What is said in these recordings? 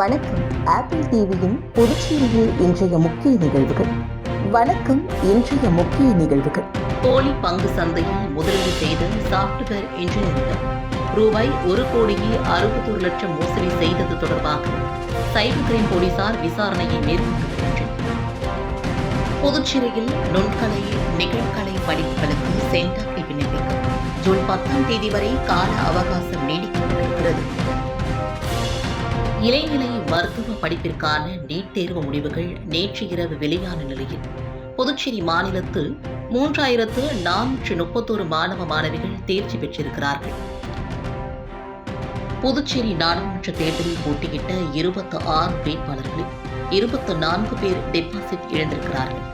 வணக்கம். ஆப்பிள் டிவியின் புதுச்சேரியில் இன்றைய முக்கிய நிகழ்வுகள். வணக்கம் இன்றைய முக்கிய நிகழ்வுகள். போலி பங்கு சந்தையில் முதலீடு செய்த சாப்ட்வேர் இன்ஜினியர்கள். ரூபாய் ஒரு கோடியே அறுபத்தொரு லட்சம் மோசடி செய்தது தொடர்பாக சைபர் கிரைம் போலீசார் விசாரணையை மேற்கொண்டு வருகின்றனர் புதுச்சேரியில் நுண்கலை நிகழ்கலை படிப்புகளுக்கு சென்டாக்கை விண்ணப்பிக்க ஜூன் பத்தாம் தேதி வரை கால அவகாசம் நீடிக்கப்பட்டிருக்கிறது. இளைநிலை மருத்துவ படிப்பிற்கான நீட் தேர்வு முடிவுகள் நேற்று இரவு வெளியான நிலையில். புதுச்சேரி மாநிலத்தில் மூன்றாயிரத்து நானூற்று முப்பத்தோரு மாணவ மாணவிகள் தேர்ச்சி பெற்றிருக்கிறார்கள். புதுச்சேரி நாடாளுமன்ற தேர்தலில் போட்டியிட்ட இருபத்தி ஆறு வேட்பாளர்களில் இருபத்தி நான்கு பேர் டெபாசிட் இழந்திருக்கிறார்கள்.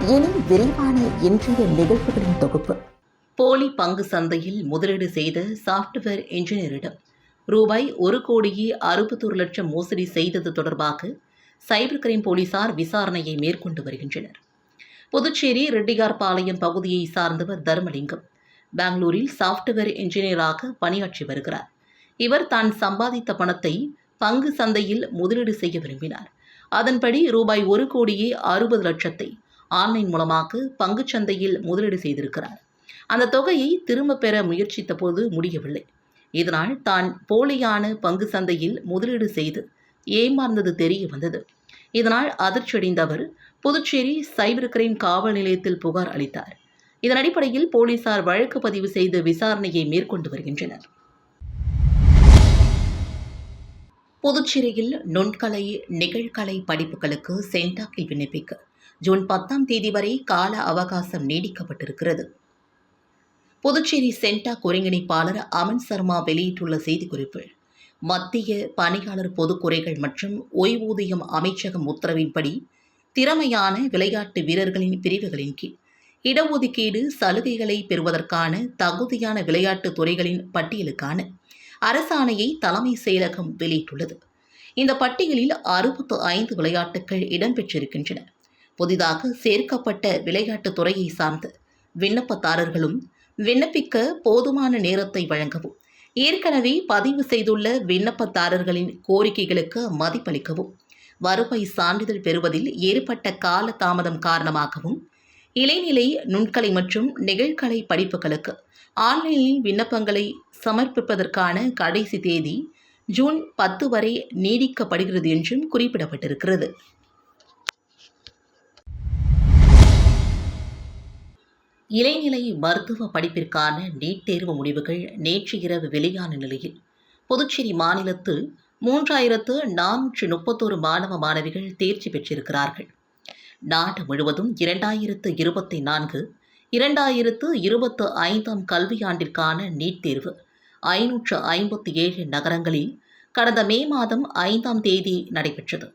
இனி விரிவான இன்றைய நிகழ்வுகளின் தொகுப்பு. போலி பங்கு சந்தையில் முதலீடு செய்த சாப்ட்வேர் இன்ஜினியரிடம் ரூபாய் ஒரு கோடியே அறுபத்தொரு லட்சம் மோசடி செய்தது தொடர்பாக சைபர் கிரைம் போலீசார் விசாரணையை மேற்கொண்டு வருகின்றனர். புதுச்சேரி ரெட்டிகார்பாளையம் பகுதியை சார்ந்தவர் தர்மலிங்கம் பெங்களூரில் சாப்ட்வேர் இன்ஜினியராக பணியாற்றி வருகிறார். இவர் தான் சம்பாதித்த பணத்தை பங்கு சந்தையில் முதலீடு செய்ய விரும்பினார். அதன்படி ரூபாய் ஒரு கோடியே அறுபது லட்சத்தை ஆன்லைன் மூலமாக பங்குச் சந்தையில் முதலீடு செய்திருக்கிறார். அந்த தொகையை திரும்ப பெற முயற்சித்த போது முடியவில்லை. இதனால் தான் போலியான பங்கு சந்தையில் முதலீடு செய்து ஏமாந்தது தெரிய வந்தது. இதனால் அதிர்ச்சியடைந்த அவர் புதுச்சேரி சைபர் கிரைம் காவல் நிலையத்தில் புகார் அளித்தார். இதன் அடிப்படையில் போலீசார் வழக்கு பதிவு செய்து விசாரணையை மேற்கொண்டு வருகின்றனர். புதுச்சேரியில் நுண்கலை நிகழ்கலை படிப்புகளுக்கு சென்டாக்கில் விண்ணப்பிக்க ஜூன் பத்தாம் தேதி வரை கால அவகாசம் நீடிக்கப்பட்டிருக்கிறது. புதுச்சேரி சென்டாக் ஒருங்கிணைப்பாளர் அமன் சர்மா வெளியிட்டுள்ள செய்திக்குறிப்பில் மத்திய பணியாளர் பொதுக்குறைகள் மற்றும் ஓய்வூதியம் அமைச்சகம் உத்தரவின்படி திறமையான விளையாட்டு வீரர்களின் பிரிவுகளின் கீழ் இடஒதுக்கீடு சலுகைகளை பெறுவதற்கான தகுதியான விளையாட்டுத் துறைகளின் பட்டியலுக்கான அரசாணையை தலைமை செயலகம் வெளியிட்டுள்ளது. இந்த பட்டியலில் அறுபத்து ஐந்து விளையாட்டுகள் இடம்பெற்றிருக்கின்றன. புதிதாக சேர்க்கப்பட்ட விளையாட்டுத் துறையை சார்ந்த விண்ணப்பதாரர்களும் விண்ணப்பிக்க போதுமான நேரத்தை வழங்கவும். ஏற்கனவே பதிவு செய்துள்ள விண்ணப்பதாரர்களின் கோரிக்கைகளுக்கு மதிப்பளிக்கவும். வருவாய் சான்றிதழ் பெறுவதில் ஏற்பட்ட கால தாமதம் காரணமாகவும் இளைநிலை நுண்கலை மற்றும் நிகழ்கலை படிப்புகளுக்கு ஆன்லைனில் விண்ணப்பங்களை சமர்ப்பிப்பதற்கான கடைசி தேதி ஜூன் பத்து வரை நீடிக்கப்படுகிறது என்றும் குறிப்பிடப்பட்டிருக்கிறது. இளைநிலை மருத்துவ படிப்பிற்கான நீட் தேர்வு முடிவுகள் நேற்று இரவு வெளியான நிலையில். புதுச்சேரி மாநிலத்தில் மூன்றாயிரத்து நானூற்று முப்பத்தோரு மாணவ மாணவிகள் தேர்ச்சி பெற்றிருக்கிறார்கள். நாடு முழுவதும் இரண்டாயிரத்து இருபத்தி நான்கு இரண்டாயிரத்து இருபத்து ஐந்தாம் கல்வியாண்டிற்கான நீட் தேர்வு. ஐநூற்று ஐம்பத்தி ஏழு நகரங்களில் கடந்த மே மாதம் ஐந்தாம் தேதி நடைபெற்றது.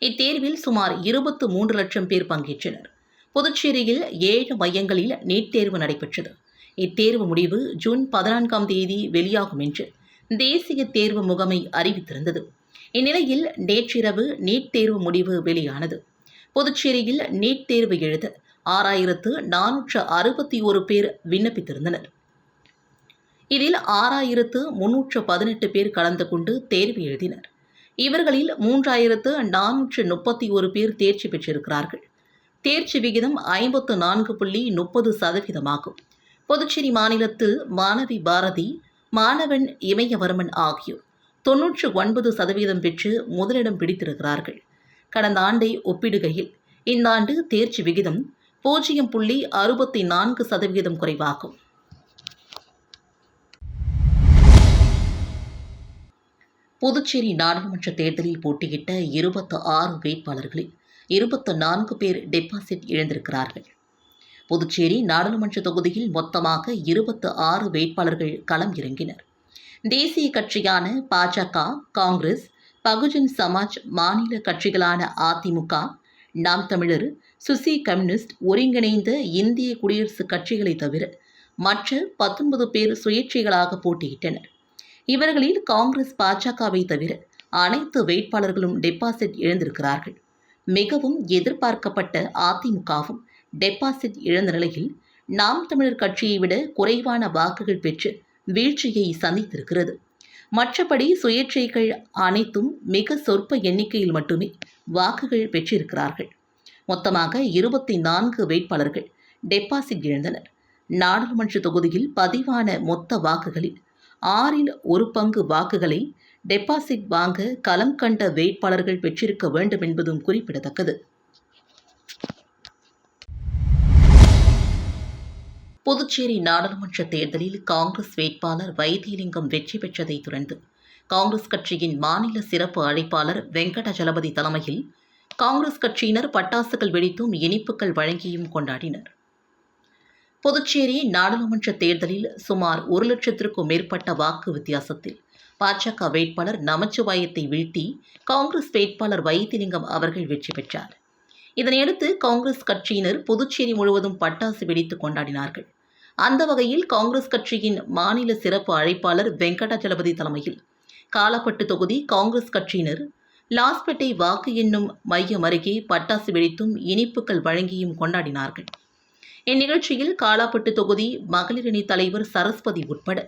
இத்தேர்வில் சுமார் இருபத்து மூன்று லட்சம் பேர் பங்கேற்றனர். புதுச்சேரியில் ஏழு மையங்களில் நீட் தேர்வு நடைபெற்றது. இத்தேர்வு முடிவு ஜூன் பதினான்காம் தேதி வெளியாகும் என்று தேசிய தேர்வு முகமை அறிவித்திருந்தது. இந்நிலையில் நேற்றிரவு நீட் தேர்வு முடிவு வெளியானது. புதுச்சேரியில் நீட் தேர்வு எழுத ஆறாயிரத்து நானூற்று அறுபத்தி ஒரு பேர் விண்ணப்பித்திருந்தனர். இதில் ஆறாயிரத்து முன்னூற்று பதினெட்டு பேர் கலந்து கொண்டு தேர்வு எழுதினர். இவர்களில் மூன்றாயிரத்து நானூற்று முப்பத்தி ஒரு பேர் தேர்ச்சி பெற்றிருக்கிறார்கள். தேர்ச்சி விகிதம் ஐம்பத்து நான்கு புள்ளி முப்பது சதவீதமாகும். புதுச்சேரி மாநிலத்தில் மாணவி பாரதி மாணவன் இமயவர்மன் ஆகியோர் தொன்னூற்று ஒன்பது சதவீதம் பெற்று முதலிடம் பிடித்திருக்கிறார்கள். கடந்த ஆண்டை ஒப்பிடுகையில் இந்த ஆண்டு தேர்ச்சி விகிதம் பூஜ்ஜியம் புள்ளி அறுபத்தி நான்கு சதவீதம் குறைவாகும். புதுச்சேரி நாடாளுமன்ற தேர்தலில் போட்டியிட்ட இருபத்து ஆறு வேட்பாளர்களில் இருபத்து நான்கு பேர் டெபாசிட் இழந்திருக்கிறார்கள். புதுச்சேரி நாடாளுமன்ற தொகுதியில் மொத்தமாக இருபத்து ஆறு வேட்பாளர்கள் களம் இறங்கினர். தேசிய கட்சியான பாஜக காங்கிரஸ் பகுஜன் சமாஜ் மாநில கட்சிகளான அதிமுக நாம் தமிழர் சுசி கம்யூனிஸ்ட் ஒருங்கிணைந்த இந்திய குடியரசுக் கட்சிகளை தவிர மற்ற பத்தொன்பது பேர் சுயேட்சைகளாக போட்டியிட்டனர். இவர்களில் காங்கிரஸ் பாஜகவை தவிர அனைத்து வேட்பாளர்களும் டெபாசிட் இழந்திருக்கிறார்கள். மிகவும் எதிர்பார்க்கப்பட்ட அதிமுகவும் டெபாசிட் இழந்த நிலையில் நாம் தமிழர் கட்சியை விட குறைவான வாக்குகள் பெற்று வீழ்ச்சியை சந்தித்திருக்கிறது. மற்றபடி சுயேட்சைகள் அனைத்தும் மிக சொற்ப எண்ணிக்கையில் மட்டுமே வாக்குகள் பெற்றிருக்கிறார்கள். மொத்தமாக இருபத்தி நான்கு வேட்பாளர்கள் டெபாசிட் இழந்தனர். நாடாளுமன்ற தொகுதியில் பதிவான மொத்த வாக்குகளில் ஆறில் ஒரு பங்கு வாக்குகளை டெபாசிட் வாங்க களம் கண்ட வேட்பாளர்கள் பெற்றிருக்க வேண்டும் என்பதும் குறிப்பிடத்தக்கது. புதுச்சேரி நாடாளுமன்ற தேர்தலில் காங்கிரஸ் வேட்பாளர் வைத்தியலிங்கம் வெற்றி பெற்றதை தொடர்ந்து காங்கிரஸ் கட்சியின் மாநில சிறப்பு அழைப்பாளர் வெங்கடஜலபதி தலைமையில் காங்கிரஸ் கட்சியினர் பட்டாசுகள் வெடித்தும் இனிப்புகள் வழங்கியும் கொண்டாடினர். புதுச்சேரி நாடாளுமன்ற தேர்தலில் சுமார் ஒரு லட்சத்திற்கும் மேற்பட்ட வாக்கு வித்தியாசத்தில் பாஜக வேட்பாளர் நமச்சிவாயத்தை வீழ்த்தி காங்கிரஸ் வேட்பாளர் வைத்திலிங்கம் அவர்கள் வெற்றி பெற்றார். இதனையடுத்து காங்கிரஸ் கட்சியினர் புதுச்சேரி முழுவதும் பட்டாசு வெடித்து கொண்டாடினார்கள். அந்த வகையில் காங்கிரஸ் கட்சியின் மாநில சிறப்பு அழைப்பாளர் வெங்கடாஜலபதி தலைமையில் காலப்பட்டு தொகுதி காங்கிரஸ் கட்சியினர் லாஸ்பேட்டை வாக்கு எண்ணும் மையம் அருகே பட்டாசு வெடித்தும் இனிப்புகள் வழங்கியும் கொண்டாடினார்கள். இந்நிகழ்ச்சியில் காலாப்பட்டு தொகுதி மகளிரணி தலைவர் சரஸ்வதி உட்பட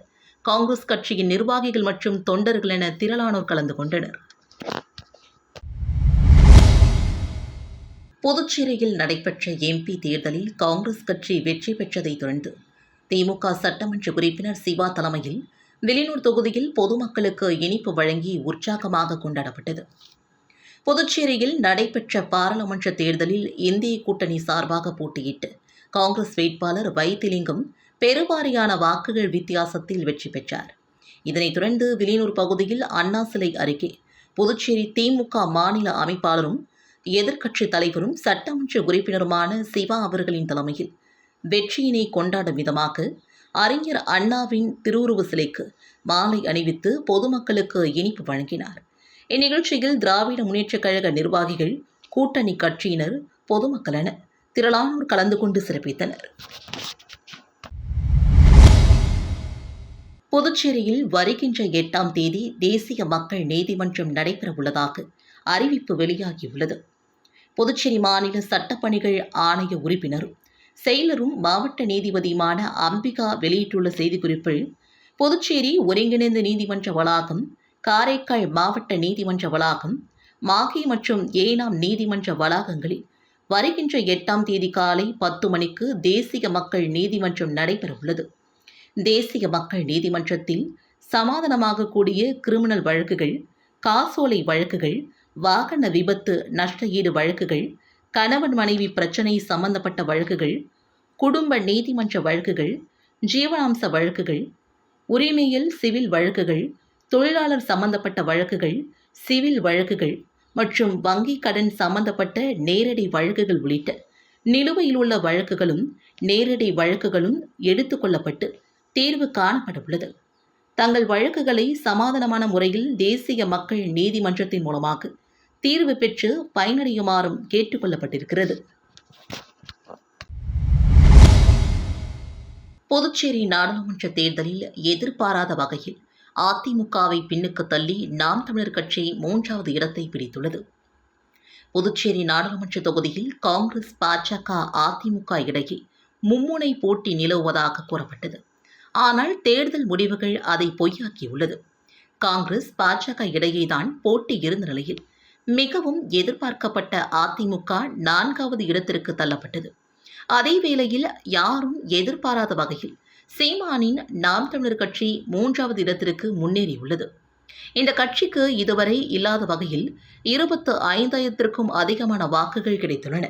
காங்கிரஸ் கட்சியின் நிர்வாகிகள் மற்றும் தொண்டர்கள் என திரளானோர் கலந்து கொண்டனர். புதுச்சேரியில் நடைபெற்ற எம்பி தேர்தலில் காங்கிரஸ் கட்சி வெற்றி பெற்றதைத் தொடர்ந்து திமுக சட்டமன்ற உறுப்பினர் சிவா தலைமையில் வெளியூர் தொகுதியில் பொதுமக்களுக்கு இனிப்பு வழங்கி உற்சாகமாக கொண்டாடப்பட்டது. புதுச்சேரியில் நடைபெற்ற பாராளுமன்ற தேர்தலில் இந்திய கூட்டணி சார்பாக போட்டியிட்டு காங்கிரஸ் வேட்பாளர் வைத்திலிங்கம் பெருவாரியான வாக்குகள் வித்தியாசத்தில் வெற்றி பெற்றார். இதனைத் தொடர்ந்து வில்லியனூர் பகுதியில் அண்ணா சிலை அருகே புதுச்சேரி திமுக மாநில அமைப்பாளரும் எதிர்க்கட்சித் தலைவரும் சட்டமன்ற உறுப்பினருமான சிவா அவர்களின் தலைமையில் வெற்றியினை கொண்டாடும் விதமாக அறிஞர் அண்ணாவின் திருவுருவ சிலைக்கு மாலை அணிவித்து பொதுமக்களுக்கு இனிப்பு வழங்கினார். இந்நிகழ்ச்சியில் திராவிட முன்னேற்றக் கழக நிர்வாகிகள் கூட்டணி கட்சியினர் பொதுமக்கள் என திரளானோர் கலந்து கொண்டு சிறப்பித்தனர். புதுச்சேரியில் வருகின்ற எட்டாம் தேதி தேசிய மக்கள் நீதிமன்றம் நடைபெறவுள்ளதாக அறிவிப்பு வெளியாகியுள்ளது. புதுச்சேரி மாநில சட்டப்பணிகள் ஆணைய உறுப்பினரும் செயலரும் மாவட்ட நீதிபதியுமான அம்பிகா வெளியிட்டுள்ள செய்திக்குறிப்பில் புதுச்சேரி ஒருங்கிணைந்த நீதிமன்ற வளாகம் காரைக்கால் மாவட்ட நீதிமன்ற வளாகம் மாகி மற்றும் ஏனாம் நீதிமன்ற வளாகங்களில் வருகின்ற எட்டாம் தேதி காலை பத்து மணிக்கு தேசிய மக்கள் நீதிமன்றம் நடைபெறவுள்ளது. தேசிய மக்கள் நீதிமன்றத்தில் சமாதானமாக கூடிய கிரிமினல் வழக்குகள் காசோலை வழக்குகள் வாகன விபத்து நஷ்ட ஈடு வழக்குகள் கணவன் மனைவி பிரச்சினை சம்பந்தப்பட்ட வழக்குகள் குடும்ப நீதிமன்ற வழக்குகள் ஜீவனாம்ச வழக்குகள் உரிமையில் சிவில் வழக்குகள் தொழிலாளர் சம்பந்தப்பட்ட வழக்குகள் சிவில் வழக்குகள் மற்றும் வங்கி கடன் சம்பந்தப்பட்ட நேரடி வழக்குகள் உள்ளிட்ட நிலுவையில் உள்ள வழக்குகளும் நேரடி வழக்குகளும் எடுத்துக்கொள்ளப்பட்டு தீர்வு காணப்படவுள்ளது தங்கள் வழக்குகளை சமாதானமான முறையில் தேசிய மக்கள் நீதிமன்றத்தின் மூலமாக தீர்வு பெற்று பயனடையுமாறும் கேட்டுக்கொள்ளப்பட்டிருக்கிறது புதுச்சேரி நாடாளுமன்ற தேர்தலில் எதிர்பாராத வகையில் அதிமுகவை பின்னுக்கு தள்ளி நாம் தமிழர் கட்சி மூன்றாவது இடத்தை பிடித்துள்ளது. புதுச்சேரி நாடாளுமன்ற தொகுதியில் காங்கிரஸ் பாஜக அதிமுக இடையே மும்முனை போட்டி நிலவுவதாக கூறப்பட்டது. ஆனால் தேர்தல் முடிவுகள் அதை பொய்யாக்கியுள்ளது. காங்கிரஸ் பாஜக இடையேதான் போட்டி இருந்த நிலையில் மிகவும் எதிர்பார்க்கப்பட்ட அதிமுக நான்காவது இடத்திற்கு தள்ளப்பட்டது. அதே வேளையில் யாரும் எதிர்பாராத வகையில் சீமானின் நாம் தமிழர் கட்சி மூன்றாவது இடத்திற்கு முன்னேறியுள்ளது. இந்த கட்சிக்கு இதுவரை இல்லாத வகையில் இருபத்து ஐந்தாயிரத்திற்கும் அதிகமான வாக்குகள் கிடைத்துள்ளன.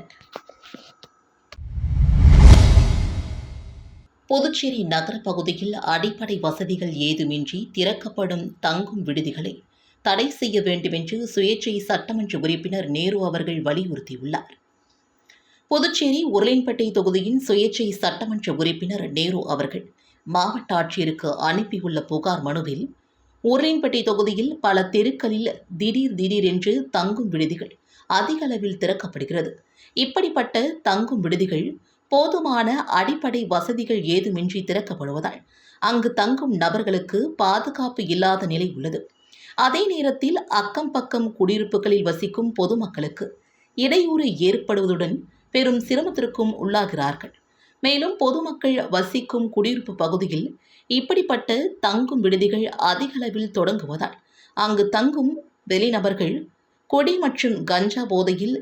புதுச்சேரி நகர பகுதியில் அடிப்படை வசதிகள் ஏதுமின்றி திறக்கப்படும் தங்கும் விடுதிகளை தடை செய்ய வேண்டுமென்று சுயேட்சை சட்டமன்ற உறுப்பினர் நேரு அவர்கள் வலியுறுத்தியுள்ளார். புதுச்சேரி உருளைன்பேட்டை தொகுதியின் சுயேட்சை சட்டமன்ற உறுப்பினர் நேரு அவர்கள் மாவட்ட ஆட்சியருக்கு அனுப்பியுள்ள புகார் மனுவில் உருளைன்பேட்டை தொகுதியில் பல தெருக்களில் திடீர் திடீரென்று தங்கும் விடுதிகள் அதிக அளவில் திறக்கப்படுகிறது. இப்படிப்பட்ட தங்கும் விடுதிகள் போதுமான அடிப்படை வசதிகள் ஏதுமின்றி திறக்கப்படுவதால் அங்கு தங்கும் நபர்களுக்கு பாதுகாப்பு இல்லாத நிலை உள்ளது. அதே நேரத்தில் அக்கம் பக்கம் குடியிருப்புகளில் வசிக்கும் பொதுமக்களுக்கு இடையூறு ஏற்படுவதுடன் பெரும் சிரமத்திற்கும் உள்ளாகிறார்கள். மேலும் பொதுமக்கள் வசிக்கும் குடியிருப்பு பகுதியில் இப்படிப்பட்ட தங்கும் விடுதிகள் அதிகளவில் தொடங்குவதால் அங்கு தங்கும் வெளிநபர்கள் கொடி மற்றும் கஞ்சா போதையில்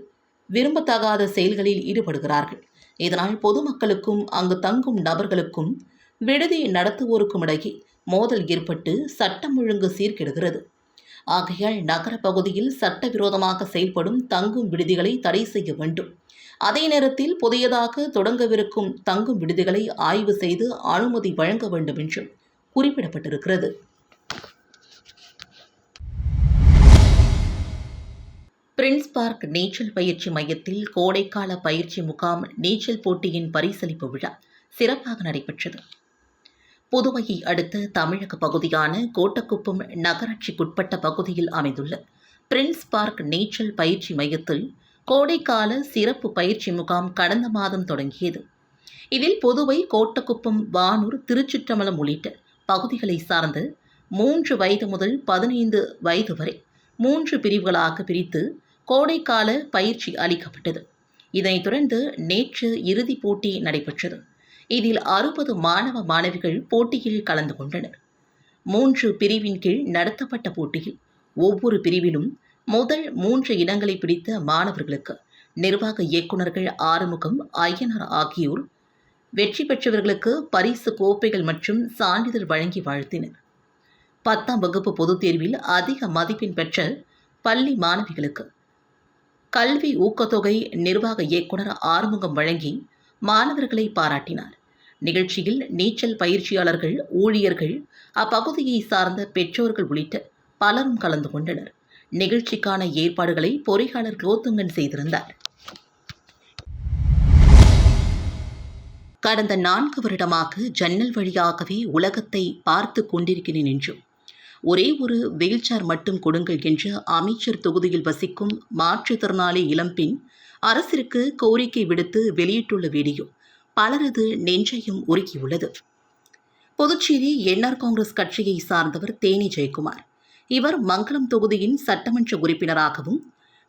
விரும்பத்தகாத செயல்களில் ஈடுபடுகிறார்கள். இதனால் பொதுமக்களுக்கும் அங்கு தங்கும் நபர்களுக்கும் விடுதி நடத்துவோருக்கும் இடையே மோதல் ஏற்பட்டு சட்டம் ஒழுங்கு சீர்கெடுகிறது. ஆகையால் நகர பகுதியில் சட்டவிரோதமாக செயல்படும் தங்கும் விடுதிகளை தடை செய்ய வேண்டும். அதே நேரத்தில் புதியதாக தொடங்கவிருக்கும் தங்கும் விடுதிகளை ஆய்வு செய்து அனுமதி வழங்க வேண்டும் என்றும் குறிப்பிடப்பட்டிருக்கிறது. பிரின்ஸ் பார்க் நீச்சல் பயிற்சி மையத்தில் கோடைக்கால பயிற்சி முகாம் நீச்சல் போட்டியின் பரிசளிப்பு விழா சிறப்பாக நடைபெற்றது. புதுவையை அடுத்த தமிழக பகுதியான கோட்டக்குப்பம் நகராட்சிக்குட்பட்ட பகுதியில் அமைந்துள்ள பிரின்ஸ் பார்க் நீச்சல் பயிற்சி மையத்தில் கோடைக்கால சிறப்பு பயிற்சி முகாம் கடந்த மாதம் தொடங்கியது. இதில் புதுவை கோட்டக்குப்பம் வானூர் திருச்சிற்றம்பலம் உள்ளிட்ட பகுதிகளை சார்ந்த மூன்று வயது முதல் பதினைந்து வயது வரை மூன்று பிரிவுகளாக பிரித்து கோடைக்கால பயிற்சி அளிக்கப்பட்டது. இதனைத் தொடர்ந்து நேற்று இறுதிப் போட்டி நடைபெற்றது. இதில் அறுபது மாணவ மாணவிகள் போட்டியில் கலந்து கொண்டனர். மூன்று பிரிவின் கீழ் நடத்தப்பட்ட போட்டியில் ஒவ்வொரு பிரிவிலும் முதல் மூன்று இடங்களை பிடித்த மாணவர்களுக்கு நிர்வாக இயக்குநர்கள் ஆறுமுகம் ஐயனார் ஆகியோர் வெற்றி பெற்றவர்களுக்கு பரிசு கோப்பைகள் மற்றும் சான்றிதழ் வழங்கி வாழ்த்தினர். பத்தாம் வகுப்பு பொதுத் தேர்வில் அதிக மதிப்பெண் பெற்ற பள்ளி மாணவிகளுக்கு கல்வி ஊக்கத்தொகை நிர்வாக இயக்குனர் ஆறுமுகம் வழங்கி மாணவர்களை பாராட்டினார். நிகழ்ச்சியில் நீச்சல் பயிற்சியாளர்கள் ஊழியர்கள் அப்பகுதியை சார்ந்த பெற்றோர்கள் உள்ளிட்ட பலரும் கலந்து கொண்டனர். நிகழ்ச்சிக்கான ஏற்பாடுகளை பொறியாளர் குலோத்துங்கன் செய்திருந்தார். கடந்த நான்கு வருடமாக ஜன்னல் வழியாகவே உலகத்தை பார்த்து கொண்டிருக்கிறேன் என்றும் ஒரே ஒரு வீல்சேர் மட்டும் கொடுங்கள் என்று அமைச்சர் தொகுதியில் வசிக்கும் மாற்றுத்திறனாளி இளம்பெண் அரசிற்கு கோரிக்கை விடுத்து வெளியிட்டுள்ள வீடியோ. பலரது நெஞ்சையும் உருக்கியுள்ளது புதுச்சேரி என்ஆர் காங்கிரஸ் கட்சியை சார்ந்தவர் தேனி ஜெயக்குமார். இவர் மங்களம் தொகுதியின் சட்டமன்ற உறுப்பினராகவும்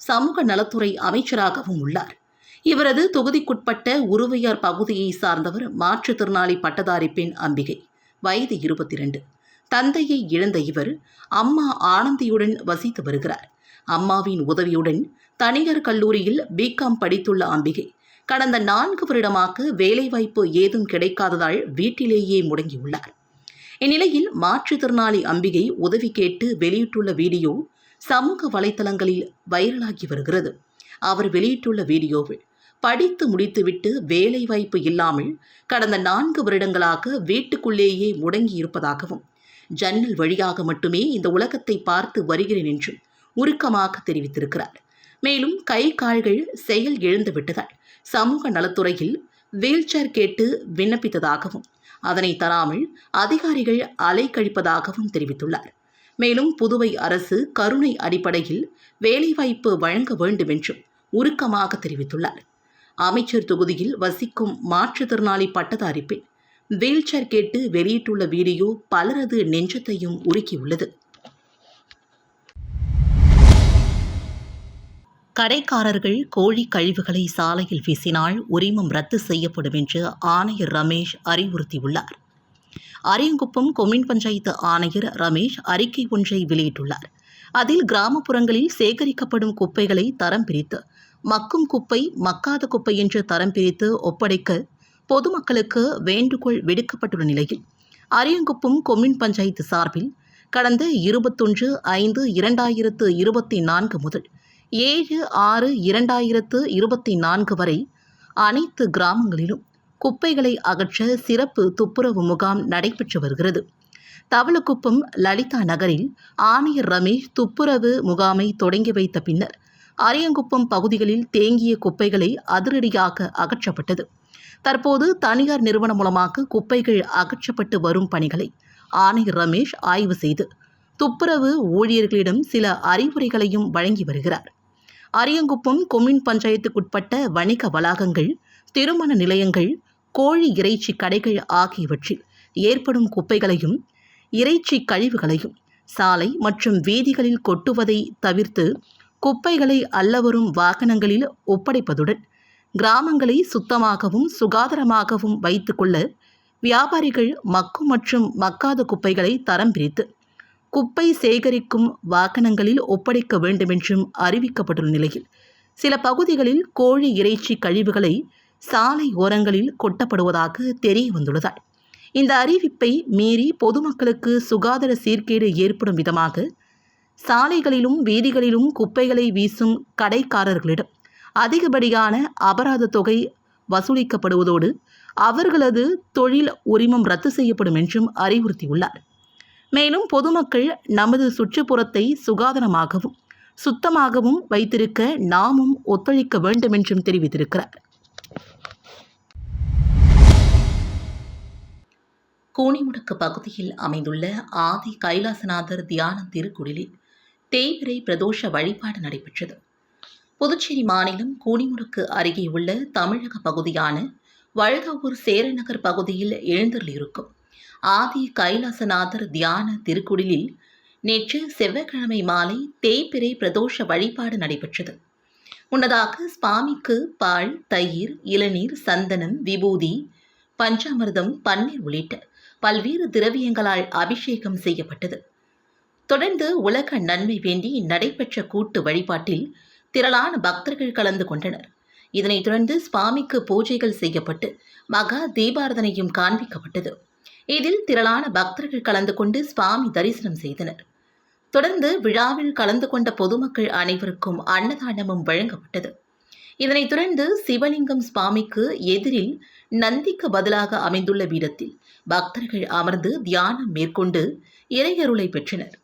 சமூக நலத்துறை அமைச்சராகவும் உள்ளார். இவரது தொகுதிக்குட்பட்ட உருவையார் பகுதியை சார்ந்தவர் மாற்றுத்திறனாளி பட்டதாரி பெண் அம்பிகை. வயது இருபத்தி ரெண்டு தந்தையை இழந்த இவர் அம்மா ஆனந்தியுடன் வசித்து வருகிறார். அம்மாவின் உதவியுடன் தனியார் கல்லூரியில் பிகாம் படித்துள்ள அம்பிகை கடந்த நான்கு வருடமாக வேலைவாய்ப்பு ஏதும் கிடைக்காததால் வீட்டிலேயே முடங்கியுள்ளார். இந்நிலையில் மாற்றுத்திறனாளி அம்பிகை உதவி கேட்டு வெளியிட்டுள்ள வீடியோ சமூக வலைதளங்களில் வைரலாகி வருகிறது. அவர் வெளியிட்டுள்ள வீடியோவில் படித்து முடித்துவிட்டு வேலைவாய்ப்பு இல்லாமல் கடந்த நான்கு வருடங்களாக வீட்டுக்குள்ளேயே முடங்கி இருப்பதாகவும் ஜன்னல் வழியாக மட்டுமே இந்த உலகத்தை பார்த்து வருகிறேன் என்றும் உருக்கமாக தெரிவித்திருக்கிறார். மேலும் கை கால்கள் செயல் இழந்து விட்டதால் சமூக நலத்துறையில் வீல்சேர் கேட்டு விண்ணப்பித்ததாகவும் அதனை தராமல் அதிகாரிகள் அலைக்கழிப்பதாகவும் தெரிவித்துள்ளார். மேலும் புதுவை அரசு கருணை அடிப்படையில் வேலைவாய்ப்பு வழங்க வேண்டும் என்றும் உருக்கமாக தெரிவித்துள்ளார். அமைச்சர் தொகுதியில் வசிக்கும் மாற்றுத்திறனாளி பட்டதாரி பெண் வீல்சேர் கேட்டு வெளியிட்டுள்ள வீடியோ பலரது நெஞ்சத்தையும் உருக்கியுள்ளது. கடைக்காரர்கள் கோழி கழிவுகளை சாலையில் வீசினால் உரிமம் ரத்து செய்யப்படும் என்று ஆணையர் ரமேஷ் அறிவுறுத்தியுள்ளார். அரியங்குப்பம் கொமின் பஞ்சாயத்து ஆணையர் ரமேஷ் அறிக்கை ஒன்றை வெளியிட்டுள்ளார். அதில் கிராமப்புறங்களில் சேகரிக்கப்படும் குப்பைகளை தரம் பிரித்து மக்கும் குப்பை மக்காத குப்பை என்று தரம் பிரித்து ஒப்படைக்க பொதுமக்களுக்கு வேண்டுகோள் விடுக்கப்பட்டுள்ள நிலையில் அரியங்குப்பம் கொம்யூன் பஞ்சாயத்து சார்பில் கடந்த இருபத்தொன்று ஐந்து இரண்டாயிரத்து இருபத்தி நான்கு முதல் ஏழு ஆறு இரண்டாயிரத்து இருபத்தி நான்கு வரை அனைத்து கிராமங்களிலும் குப்பைகளை அகற்ற சிறப்பு துப்புரவு முகாம் நடைபெற்று வருகிறது. தவளக்குப்பம் லலிதா நகரில் ஆணையர் ரமேஷ் துப்புரவு முகாமை தொடங்கி வைத்த பின்னர் அரியங்குப்பம் பகுதிகளில் தேங்கிய குப்பைகளை அதிரடியாக அகற்றப்பட்டது. தற்போது தனியார் நிறுவனம் மூலமாக குப்பைகள் அகற்றப்பட்டு வரும் பணிகளை ஆணையர் ரமேஷ் ஆய்வு செய்து துப்புரவு ஊழியர்களிடம் சில அறிவுரைகளையும் வழங்கி வருகிறார். அரியங்குப்பம் கொம்யூன் பஞ்சாயத்துக்குட்பட்ட வணிக வளாகங்கள் திருமண நிலையங்கள் கோழி இறைச்சி கடைகள் ஆகியவற்றில் ஏற்படும் குப்பைகளையும் இறைச்சி கழிவுகளையும் சாலை மற்றும் வீதிகளில் கொட்டுவதை தவிர்த்து குப்பைகளை அல்லவரும் வாகனங்களில் ஒப்படைப்பதுடன் கிராமங்களை சுத்தமாகவும் சுகாதாரமாகவும் வைத்துக்கொள்ள வியாபாரிகள் மக்கும் மற்றும் மக்காத குப்பைகளை தரம் பிரித்து குப்பை சேகரிக்கும் வாகனங்களில் ஒப்படைக்க வேண்டுமென்றும் அறிவிக்கப்பட்டுள்ள நிலையில் சில பகுதிகளில் கோழி இறைச்சி கழிவுகளை சாலை ஓரங்களில் கொட்டப்படுவதாக தெரிய வந்துள்ளதால் இந்த அறிவிப்பை மீறி பொதுமக்களுக்கு சுகாதார சீர்கேடு ஏற்படும் விதமாக சாலைகளிலும் வீதிகளிலும் குப்பைகளை வீசும் கடைக்காரர்களிடம் அதிகப்படியான அபராத தொகை வசூலிக்கப்படுவதோடு அவர்களது தொழில் உரிமம் ரத்து செய்யப்படும் என்றும் அறிவுறுத்தியுள்ளார். மேலும் பொதுமக்கள் நமது சுற்றுப்புறத்தை சுகாதாரமாகவும் சுத்தமாகவும் வைத்திருக்க நாமும் ஒத்துழைக்க வேண்டும் என்றும் தெரிவித்திருக்கிறார். கூனிமுடக்கு பகுதியில் அமைந்துள்ள ஆதி கைலாசநாதர் தியான திருக்குடிலில் தேய்பிரை பிரதோஷ வழிபாடு நடைபெற்றது. புதுச்சேரி மாநிலம் கூனிமுடுக்கு அருகே உள்ள தமிழக பகுதியான வழுகாவூர் சேரநகர் பகுதியில் எழுந்தருளியிருக்கும் ஆதி கைலாசநாதர் தியான திருக்குடிலில் நேற்று செவ்வாய்க்கிழமை மாலை தேய்பிரை பிரதோஷ வழிபாடு நடைபெற்றது. முன்னதாக சுவாமிக்கு பால் தயிர் இளநீர் சந்தனம் விபூதி பஞ்சாமிர்தம் பன்னீர் உள்ளிட்ட பல்வேறு திரவியங்களால் அபிஷேகம் செய்யப்பட்டது. தொடர்ந்து உலக நன்மை வேண்டி நடைபெற்ற கூட்டு வழிபாட்டில் திரளான பக்தர்கள் கலந்து கொண்டனர். இதனைத் தொடர்ந்து சுவாமிக்கு பூஜைகள் செய்யப்பட்டு மகா தீபாரதனையும் காண்பிக்கப்பட்டது. இதில் திரளான பக்தர்கள் கலந்து கொண்டு சுவாமி தரிசனம் செய்தனர். தொடர்ந்து விழாவில் கலந்து கொண்ட பொதுமக்கள் அனைவருக்கும் அன்னதானமும் வழங்கப்பட்டது. இதனைத் தொடர்ந்து சிவலிங்கம் சுவாமிக்கு எதிரில் நந்திக்கு பதிலாக அமைந்துள்ள பீடத்தில் பக்தர்கள் அமர்ந்து தியானம் மேற்கொண்டு இறையருளை பெற்றனர்.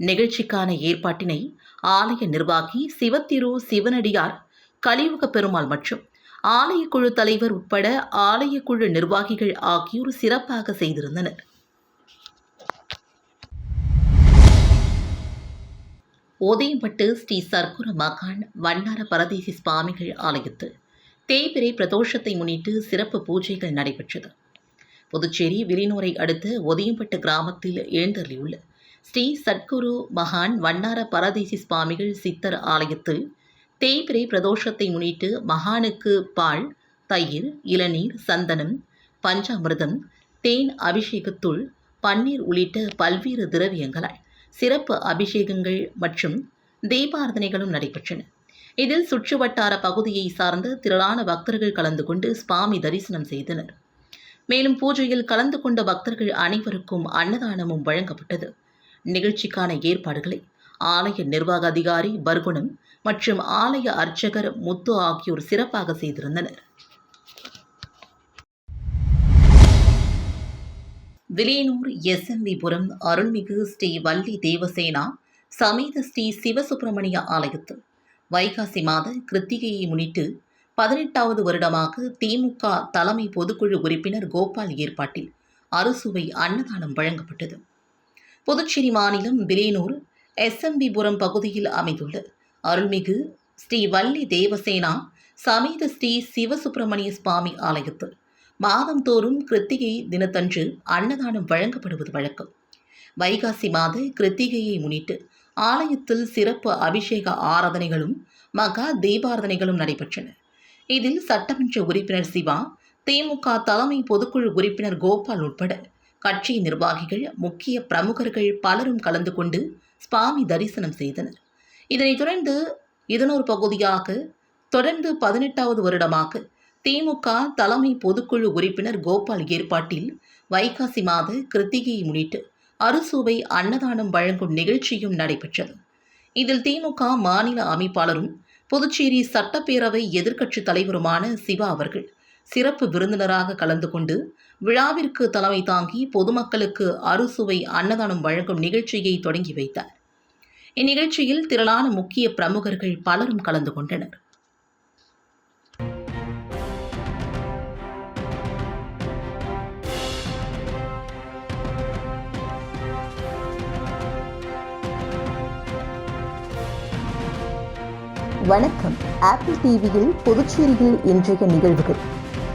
நிகழ்ச்சிக்கான ஏற்பாட்டினை ஆலய நிர்வாகி சிவத்திரு சிவனடியார் கலியுக பெருமாள் மற்றும் ஆலயக்குழு தலைவர் உட்பட ஆலயக்குழு நிர்வாகிகள் ஆகியோர் சிறப்பாக செய்திருந்தனர். ஓதையம்பட்டு ஸ்ரீ சர்க்குர மகான் வண்ணார பரதேசி சுவாமிகள் ஆலயத்தில் தேய்பிரை பிரதோஷத்தை முன்னிட்டு சிறப்பு பூஜைகள் நடைபெற்றது. புதுச்சேரி விரினூரை அடுத்த ஒதியம்பட்டு கிராமத்தில் எழுந்தருளியுள்ள ஸ்ரீ சத்குரு மகான் வண்ணார பரதேசி சுவாமிகள் சித்தர் ஆலயத்தில் தேய்பிரை பிரதோஷத்தை முன்னிட்டு மகானுக்கு பால் தயிர் இளநீர் சந்தனம் பஞ்சாமிர்தம் தேன் அபிஷேகத்துள் பன்னீர் உள்ளிட்ட பல்வேறு திரவியங்களால் சிறப்பு அபிஷேகங்கள் மற்றும் தீபாரதனைகளும் நடைபெற்றன. இதில் சுற்றுவட்டார பகுதியை சார்ந்த திரளான பக்தர்கள் கலந்து கொண்டு சுவாமி தரிசனம் செய்தனர். மேலும் பூஜையில் கலந்து கொண்ட பக்தர்கள் அனைவருக்கும் அன்னதானமும் வழங்கப்பட்டது. நிகழ்ச்சிக்கான ஏற்பாடுகளை ஆலய நிர்வாக அதிகாரி பர்குணம் மற்றும் ஆலய அர்ச்சகர் முத்து ஆகியோர் சிறப்பாக செய்திருந்தனர். விலியனூர் எஸ்எம்விபுரம் அருள்மிகு ஸ்ரீ வள்ளி தேவசேனா சமேத ஸ்ரீ சிவசுப்பிரமணிய ஆலயத்தில் வைகாசி மாத கிருத்திகையை முன்னிட்டு பதினெட்டாவது வருடமாக திமுக தலைமை பொதுக்குழு உறுப்பினர் கோபால் ஏற்பாட்டில் அறுசுவை அன்னதானம் வழங்கப்பட்டது. புதுச்சேரி மாநிலம் விலியனூர் எஸ்எம்பிபுரம் பகுதியில் அமைந்துள்ள அருள்மிகு ஸ்ரீ வள்ளி தேவசேனா சமேத ஸ்ரீ சிவசுப்பிரமணிய சுவாமி ஆலயத்தில் மாதந்தோறும் கிருத்திகை தினத்தன்று அன்னதானம் வழங்கப்படுவது வழக்கம். வைகாசி மாத கிருத்திகையை முன்னிட்டு ஆலயத்தில் சிறப்பு அபிஷேக ஆராதனைகளும் மகா தீபாரதனைகளும் நடைபெற்றன. இதில் சட்டமன்ற உறுப்பினர் சிவா திமுக தலைமை பொதுக்குழு உறுப்பினர் கோபால் உட்பட கட்சி நிர்வாகிகள் முக்கிய பிரமுகர்கள் பலரும் கலந்து கொண்டு சுவாமி தரிசனம் செய்தனர். இதனைத் தொடர்ந்து இதனொரு பகுதியாக தொடர்ந்து பதினெட்டாவது வருடமாக திமுக தலைமை பொதுக்குழு உறுப்பினர் கோபால் ஏற்பாட்டில் வைகாசி மாத கிருத்திகையை முன்னிட்டு அறுசுவை அன்னதானம் வழங்கும் நிகழ்ச்சியும் நடைபெற்றது. இதில் திமுக மாநில அமைப்பாளரும் புதுச்சேரி சட்டப்பேரவை எதிர்க்கட்சித் தலைவருமான சிவா அவர்கள் சிறப்பு விருந்தினராக கலந்து கொண்டு விழாவிற்கு தலைமை தாங்கி பொதுமக்களுக்கு அறுசுவை அன்னதானம் வழங்கும் நிகழ்ச்சியை தொடங்கி வைத்தார். இந்நிகழ்ச்சியில் திரளான முக்கிய பிரமுகர்கள் பலரும் கலந்து கொண்டனர். வணக்கம். ஆப்பிள் டிவியில் புதுச்சேரியில் இன்றைய நிகழ்வுகள்.